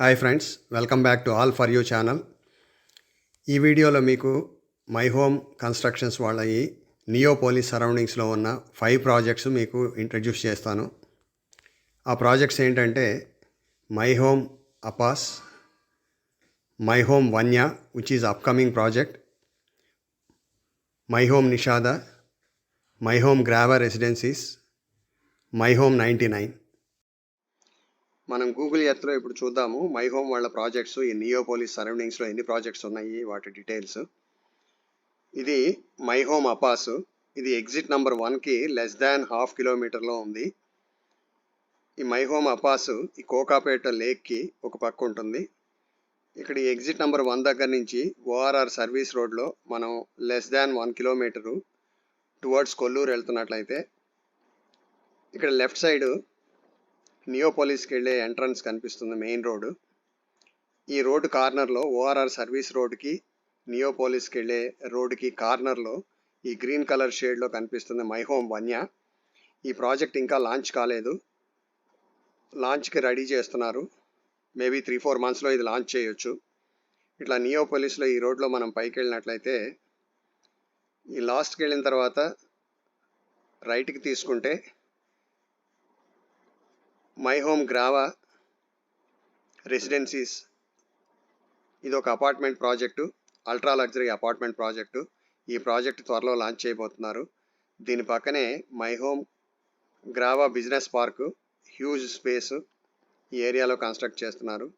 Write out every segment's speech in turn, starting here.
Hi friends welcome back to all for you channel. ఈ వీడియోలో మీకు మై హోమ్ కన్స్ట్రక్షన్స్ వాళ్ళ ఈ నియోపోలిస్ సరౌండింగ్స్లో ఉన్న ఫైవ్ ప్రాజెక్ట్స్ మీకు ఇంట్రడ్యూస్ చేస్తాను. ఆ ప్రాజెక్ట్స్ ఏంటంటే My Home Apas My Home Vanya which is upcoming project My Home Nishada My Home Grava residencies My Home ninety nine. మనం గూగుల్ ఎర్త్లో ఇప్పుడు చూద్దాము. మై హోమ్ వాళ్ళ ప్రాజెక్ట్స్ ఈ నియోపోలిస్ సరౌండింగ్స్లో ఎన్ని ప్రాజెక్ట్స్ ఉన్నాయి వాటి డీటెయిల్స్ ఇది మై హోమ్ అపాస్ ఇది ఎగ్జిట్ నంబర్ వన్కి లెస్ దాన్ హాఫ్ కిలోమీటర్లో ఉంది. ఈ మై హోమ్ అపాస్ ఈ కోకాపేట లేక్కి ఒక పక్క ఉంటుంది. ఇక్కడ ఈ ఎగ్జిట్ నంబర్ వన్ దగ్గర నుంచి ఓఆర్ఆర్ సర్వీస్ రోడ్లో మనం less than one kilometre towards Kollur వెళ్తున్నట్లయితే ఇక్కడ లెఫ్ట్ సైడ్ నియోపోలిస్కి వెళ్ళే ఎంట్రన్స్ కనిపిస్తుంది మెయిన్ రోడ్డు. ఈ రోడ్డు కార్నర్లో ఓఆర్ఆర్ సర్వీస్ రోడ్డుకి నియోపోలిస్కి వెళ్ళే రోడ్డుకి కార్నర్లో ఈ గ్రీన్ కలర్ షేడ్లో కనిపిస్తుంది మై హోమ్ వన్య. ఈ ప్రాజెక్ట్ ఇంకా లాంచ్ కాలేదు. లాంచ్కి రెడీ చేస్తున్నారు. మేబీ త్రీ ఫోర్ మంత్స్లో ఇది లాంచ్ చేయొచ్చు. ఇట్లా నియోపోలిస్లో ఈ రోడ్లో మనం పైకి వెళ్ళినట్లయితే ఈ లాస్ట్కి వెళ్ళిన తర్వాత రైట్కి తీసుకుంటే మై హోమ్ గ్రావా రెసిడెన్సీస్. ఇది ఒక apartment project ultra luxury apartment project. ఈ ప్రాజెక్ట్ త్వరలో లాంచ్ చేయబోతున్నారు. దీని పక్కనే My Home Grava business park huge space ఈ ఏరియాలో కన్స్ట్రక్ట్ చేస్తున్నారు.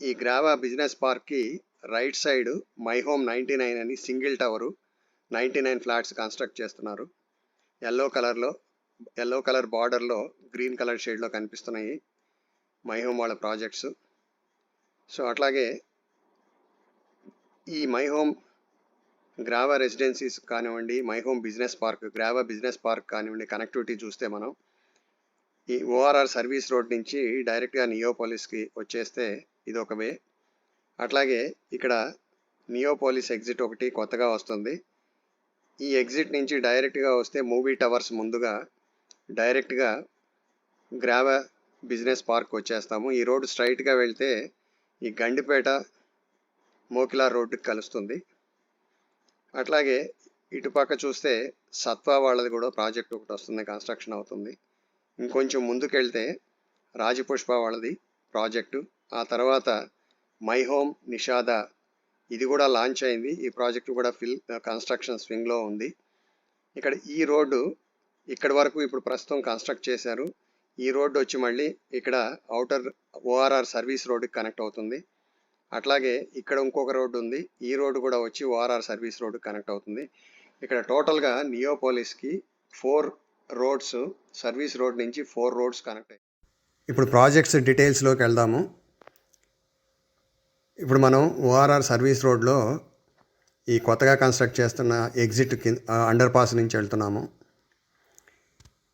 ఈ గ్రావా బిజినెస్ పార్క్కి right side My Home ninety nine అని single tower ninety nine flats construct చేస్తున్నారు. ఎల్లో కలర్లో ఎల్లో కలర్ బార్డర్లో గ్రీన్ కలర్ షేడ్లో కనిపిస్తున్నాయి మై హోమ్ వాళ్ళ ప్రాజెక్ట్స్ సో అట్లాగే ఈ మై హోమ్ గ్రావా రెసిడెన్సీస్ కానివ్వండి My Home business park Grava business park కానివ్వండి కనెక్టివిటీ చూస్తే మనం ఈ ఓఆర్ఆర్ సర్వీస్ రోడ్ నుంచి డైరెక్ట్గా నియోపోలిస్కి వచ్చేస్తే ఇది ఒక వే. అట్లాగే ఇక్కడ నియోపోలిస్ ఎగ్జిట్ ఒకటి కొత్తగా వస్తుంది. ఈ ఎగ్జిట్ నుంచి డైరెక్ట్గా వస్తే మూవీ టవర్స్ ముందుగా డైరెక్ట్గా గ్రావ బిజినెస్ పార్క్ వచ్చేస్తాము. ఈ రోడ్డు స్ట్రైట్గా వెళ్తే ఈ గండిపేట మోకిలా రోడ్డుకి కలుస్తుంది. అట్లాగే ఇటుపక్క చూస్తే సత్వా వాళ్ళది కూడా ప్రాజెక్ట్ ఒకటి వస్తుంది కన్స్ట్రక్షన్ అవుతుంది. ఇంకొంచెం ముందుకెళ్తే రాజపుష్ప వాళ్ళది ప్రాజెక్టు. ఆ తర్వాత మై హోమ్ నిషాద ఇది కూడా లాంచ్ అయింది. ఈ ప్రాజెక్టు కూడా ఫిల్ కన్స్ట్రక్షన్ స్వింగ్లో ఉంది. ఇక్కడ ఈ రోడ్డు ఇక్కడ వరకు ఇప్పుడు ప్రస్తుతం కన్స్ట్రక్ట్ చేశారు. ఈ రోడ్డు వచ్చి మళ్ళీ ఇక్కడ అవుటర్ ఓఆర్ఆర్ సర్వీస్ రోడ్డుకి కనెక్ట్ అవుతుంది. అట్లాగే ఇక్కడ ఇంకొక రోడ్డు ఉంది. ఈ రోడ్డు కూడా వచ్చి ఓఆర్ఆర్ సర్వీస్ రోడ్డుకి కనెక్ట్ అవుతుంది. ఇక్కడ టోటల్గా నియోపోలిస్కి ఫోర్ రోడ్స్ సర్వీస్ రోడ్ నుంచి ఫోర్ రోడ్స్ కనెక్ట్ అయ్యాయి. ఇప్పుడు ప్రాజెక్ట్స్ డీటెయిల్స్లోకి వెళ్దాము. ఇప్పుడు మనం ఓఆర్ఆర్ సర్వీస్ రోడ్లో ఈ కొత్తగా కన్స్ట్రక్ట్ చేస్తున్న ఎగ్జిట్ కింద అండర్ పాస్ నుంచి వెళ్తున్నాము.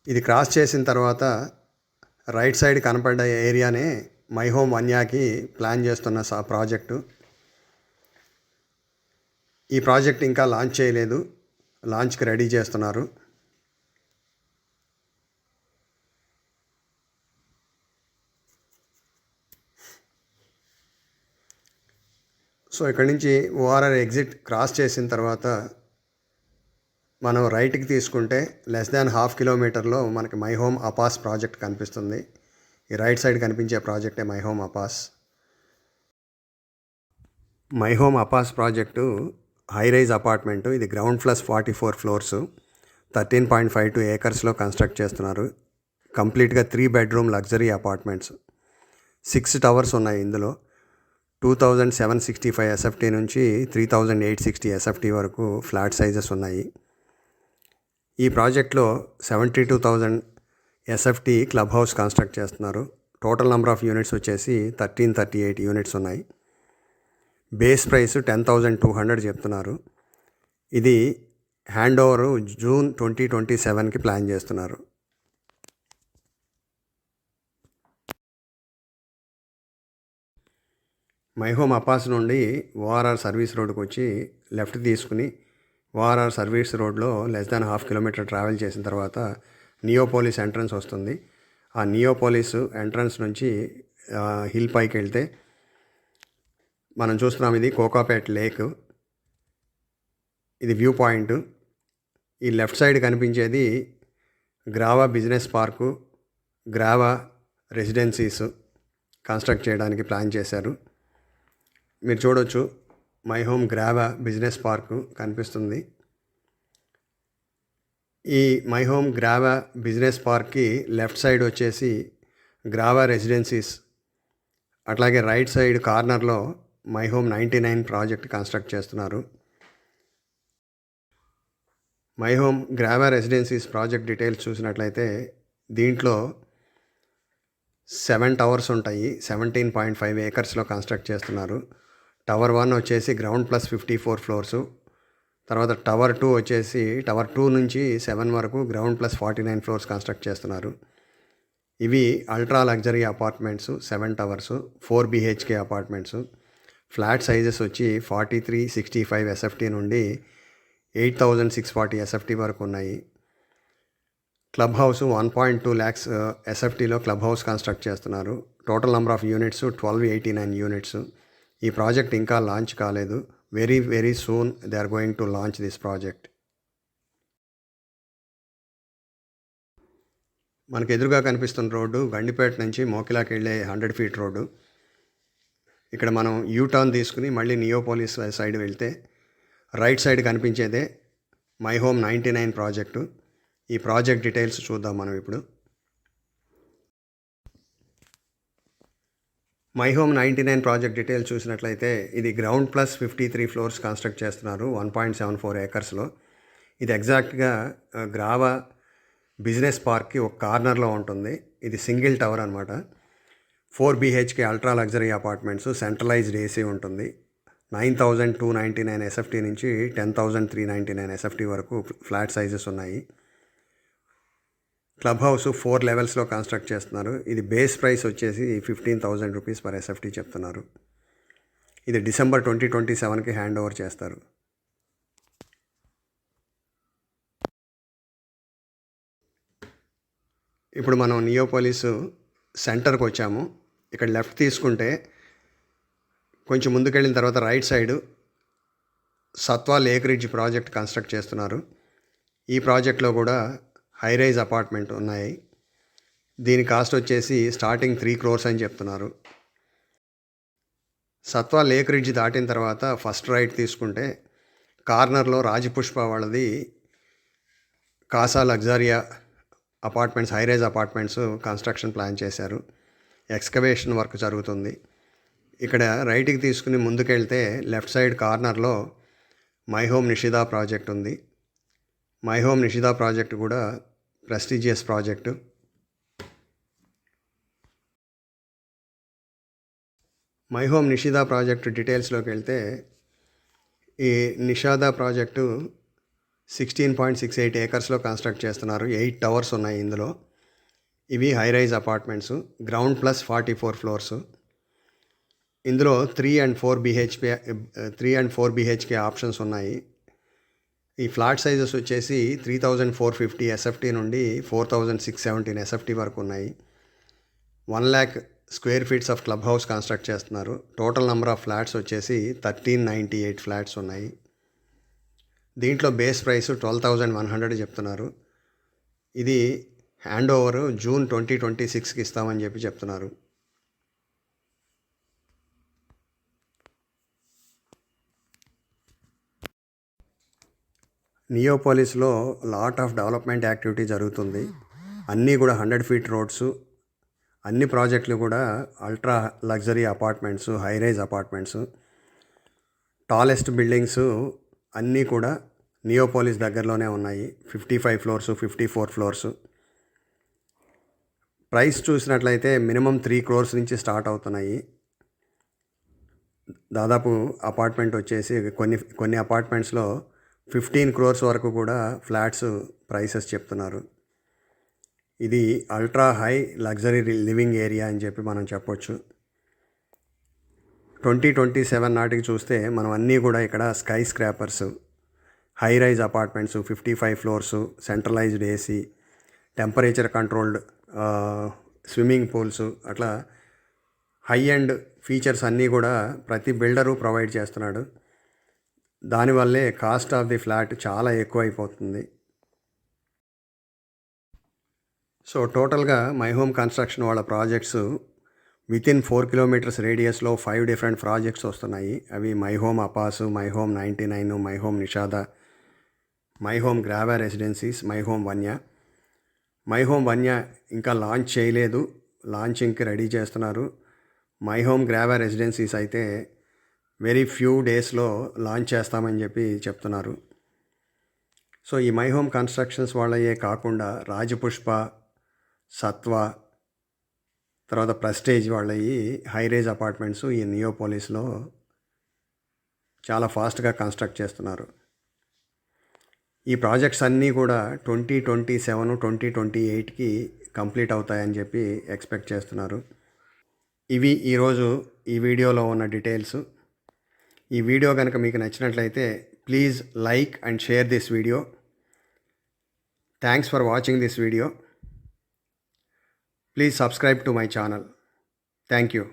ఇది క్రాస్ చేసిన తర్వాత రైట్ సైడ్ కనపడ్డ ఏరియానే మై హోమ్ వన్యాకి ప్లాన్ చేస్తున్న సా ప్రాజెక్టు ఈ ప్రాజెక్ట్ ఇంకా లాంచ్ చేయలేదు. లాంచ్కి రెడీ చేస్తున్నారు. సో ఇక్కడ నుంచి ఓఆర్ఆర్ ఎగ్జిట్ క్రాస్ చేసిన తర్వాత మనం రైట్కి తీసుకుంటే లెస్ దాన్ హాఫ్ కిలోమీటర్లో మనకి మై హోమ్ అపాస్ ప్రాజెక్ట్ కనిపిస్తుంది. ఈ రైట్ సైడ్ కనిపించే ప్రాజెక్టే My Home Apas My Home Apas project high rise apartment ఇది ground plus forty four floors thirteen point five two ఏకర్స్లో construct చేస్తున్నారు. కంప్లీట్గా three bedroom luxury apartments six towers ఉన్నాయి ఇందులో. Two thousand seven sixty five SFT నుంచి three thousand eight sixty SFT వరకు flat sizes ఉన్నాయి. ఈ ప్రాజెక్ట్లో seventy two thousand SFT club house construct చేస్తున్నారు. టోటల్ నెంబర్ ఆఫ్ యూనిట్స్ వచ్చేసి థర్టీన్ థర్టీ ఎయిట్ యూనిట్స్ ఉన్నాయి. Base price ten thousand two hundred చెప్తున్నారు. ఇది hand over June twenty twenty సెవెన్కి ప్లాన్ చేస్తున్నారు. మై హోమ్ అపాస్ నుండి ఓఆర్ఆర్ సర్వీస్ రోడ్కి వచ్చి లెఫ్ట్ తీసుకుని ఓఆర్ఆర్ సర్వీస్ రోడ్లో less than half kilometre travel చేసిన తర్వాత నియోపోలిస్ ఎంట్రన్స్ వస్తుంది. ఆ నియోపోలిస్ ఎంట్రన్స్ నుంచి హిల్ పైకి వెళ్తే మనం చూస్తున్నాం ఇది కోకాపేట్ లేక్ ఇది వ్యూ పాయింట్ ఈ లెఫ్ట్ సైడ్ కనిపించేది Grava business park Grava residencies construct చేయడానికి ప్లాన్ చేశారు. మీరు చూడొచ్చు My Home Grava business park కనిపిస్తుంది. ఈ మై హోమ్ గ్రావా బిజినెస్ పార్క్కి లెఫ్ట్ సైడ్ వచ్చేసి గ్రావా రెసిడెన్సీస్ అట్లాగే రైట్ సైడ్ కార్నర్లో My Home ninety nine project construct చేస్తున్నారు. My Home Grava residencies project details చూసినట్లయితే దీంట్లో సెవెన్ టవర్స్ ఉంటాయి సెవెంటీన్ పాయింట్ ఫైవ్ ఏకర్స్లో కన్స్ట్రక్ట్ చేస్తున్నారు. టవర్ వన్ వచ్చేసి ground plus fifty four floors. తర్వాత టవర్ టూ వచ్చేసి టవర్ టూ నుంచి సెవెన్ వరకు ground plus forty nine floors construct చేస్తున్నారు. ఇవి ultra luxury apartments seven towers four BHK apartments. Flat sizes వచ్చి forty three sixty five SFT నుండి eight thousand six forty SFT వరకు ఉన్నాయి. Club house one point two lakhs ఎస్ఎఫ్టీలో club house construct చేస్తున్నారు. Total number of units twelve eighty nine units. ఈ project ఇంకా launch కాలేదు. Very very soon they are going to launch this project మనకు ఎదురుగా కనిపిస్తున్న road Gandipet నుంచి మోకిలాకి వెళ్ళే హండ్రెడ్ ఫీట్ రోడ్డు. ఇక్కడ మనం యూ టర్న్ తీసుకుని మళ్ళీ నియోపోలిస్ సైడ్ వెళ్తే right side కనిపించేదే my home ninety nine project ఈ ప్రాజెక్ట్ డీటెయిల్స్ చూద్దాం మనం ఇప్పుడు. My home ninety nine project details చూసినట్లయితే ఇది ground plus fifty three floors construct చేస్తున్నారు వన్ పాయింట్ సెవెన్ ఫోర్ ఏకర్స్లో. ఇది ఎగ్జాక్ట్గా గ్రావా బిజినెస్ పార్క్కి ఒక కార్నర్లో ఉంటుంది. ఇది సింగిల్ టవర్ అనమాట four BHK ultra luxury apartments centralised AC ఉంటుంది. Nine thousand two ninety nine SFT నుంచి ten thousand three ninety nine SFT వరకు ఫ్లాట్ సైజెస్ ఉన్నాయి. క్లబ్ హౌస్ ఫోర్ లెవెల్స్లో కన్స్ట్రక్ట్ చేస్తున్నారు. ఇది బేస్ ప్రైస్ వచ్చేసి fifteen thousand rupees per SFT చెప్తున్నారు. ఇది డిసెంబర్ ట్వంటీ ట్వంటీ సెవెన్కి హ్యాండ్ ఓవర్ చేస్తారు. ఇప్పుడు మనం నియోపోలిస్ సెంటర్కి వచ్చాము. ఇక్కడ లెఫ్ట్ తీసుకుంటే కొంచెం ముందుకెళ్ళిన తర్వాత right side Sattva lake ridge project construct చేస్తున్నారు. ఈ ప్రాజెక్ట్లో కూడా హై రైజ్ అపార్ట్మెంట్ ఉన్నాయి. దీని కాస్ట్ వచ్చేసి స్టార్టింగ్ త్రీ క్రోర్స్ అని చెప్తున్నారు. సత్వా లేక్ రిడ్జ్ దాటిన తర్వాత ఫస్ట్ రైట్ తీసుకుంటే కార్నర్లో రాజపుష్ప వాళ్ళది Casa Luxuria apartments high rise apartments construction plan చేశారు. ఎక్స్కవేషన్ వర్క్ జరుగుతుంది. ఇక్కడ రైట్కి తీసుకుని ముందుకెళ్తే లెఫ్ట్ సైడ్ కార్నర్లో మై హోమ్ నిషిదా ప్రాజెక్ట్ ఉంది. మై హోమ్ నిషిదా ప్రాజెక్ట్ కూడా prestigious project. My Home Nishida project డీటెయిల్స్లోకి వెళ్తే ఈ Nishada project sixteen point six eight ఏకర్స్లో construct చేస్తున్నారు. ఎయిట్ టవర్స్ ఉన్నాయి ఇందులో. ఇవి high rise apartments. Ground plus forty four floors. ఇందులో three and four BHK three and four BHK options ఉన్నాయి. ఈ ఫ్లాట్ సైజెస్ వచ్చేసి three thousand four fifty SFT నుండి four thousand six seventeen SFT వరకు ఉన్నాయి. One lakh square feets of club house construct చేస్తున్నారు. Total number of flats వచ్చేసి thirteen ninety eight flats ఉన్నాయి. దీంట్లో base price twelve thousand one hundred చెప్తున్నారు. ఇది hand over June twenty twenty సిక్స్కి ఇస్తామని చెప్పి చెప్తున్నారు. నియోపోలిస్లో లాట్ ఆఫ్ డెవలప్మెంట్ యాక్టివిటీ జరుగుతుంది. అన్నీ కూడా హండ్రెడ్ ఫీట్ రోడ్స్ అన్ని ప్రాజెక్టులు కూడా ultra luxury apartments high rise apartments tallest buildings అన్నీ కూడా నియోపోలిస్ దగ్గరలోనే ఉన్నాయి. Fifty five floors fifty four floors. Price చూసినట్లయితే మినిమం త్రీ క్రోర్స్ నుంచి స్టార్ట్ అవుతున్నాయి. దాదాపు అపార్ట్మెంట్ వచ్చేసి కొన్ని కొన్ని అపార్ట్మెంట్స్లో ఫిఫ్టీన్ క్రోర్స్ వరకు కూడా ఫ్లాట్స్ ప్రైసెస్ చెప్తున్నారు. ఇది ultra high luxury living area అని చెప్పి మనం చెప్పొచ్చు. ట్వంటీ ట్వంటీ సెవెన్ నాటికి చూస్తే మనం అన్నీ కూడా ఇక్కడ skyscrapers high rise apartments fifty five floors centralized AC temperature controlled swimming pools అట్లా హై అండ్ ఫీచర్స్ అన్నీ కూడా ప్రతి బిల్డరు ప్రొవైడ్ చేస్తున్నాడు. దానివల్లే కాస్ట్ ఆఫ్ ది ఫ్లాట్ చాలా ఎక్కువ అయిపోతుంది సో టోటల్గా మై హోమ్ కన్స్ట్రక్షన్ వాళ్ళ projects with in four kilometres రేడియస్లో five different projects వస్తున్నాయి. అవి my home Apas my home ninety nine my home Nishada my home Grava residencies my home Vanya. My home Vanya ఇంకా launch చేయలేదు. లాంచింగ్కి ready చేస్తున్నారు. My home Grava residencies అయితే very few డేస్లో launch చేస్తామని చెప్పి చెప్తున్నారు. సో ఈ మై హోమ్ కన్స్ట్రక్షన్స్ వాళ్ళయే కాకుండా రాజపుష్ప సత్వ తర్వాత ప్రెస్టేజ్ వాళ్ళవి హై రేజ్ అపార్ట్మెంట్స్ ఈ నియోపోలిస్లో చాలా ఫాస్ట్గా కన్స్ట్రక్ట్ చేస్తున్నారు. ఈ ప్రాజెక్ట్స్ అన్నీ కూడా twenty twenty seven twenty twenty ఎయిట్కి కంప్లీట్ అవుతాయని చెప్పి ఎక్స్పెక్ట్ చేస్తున్నారు. ఇవి ఈరోజు ఈ వీడియోలో ఉన్న డీటెయిల్స్. ఈ వీడియో కనుక మీకు నచ్చినట్లయితే please like and share this video. Thanks for watching this video please subscribe to my channel thank you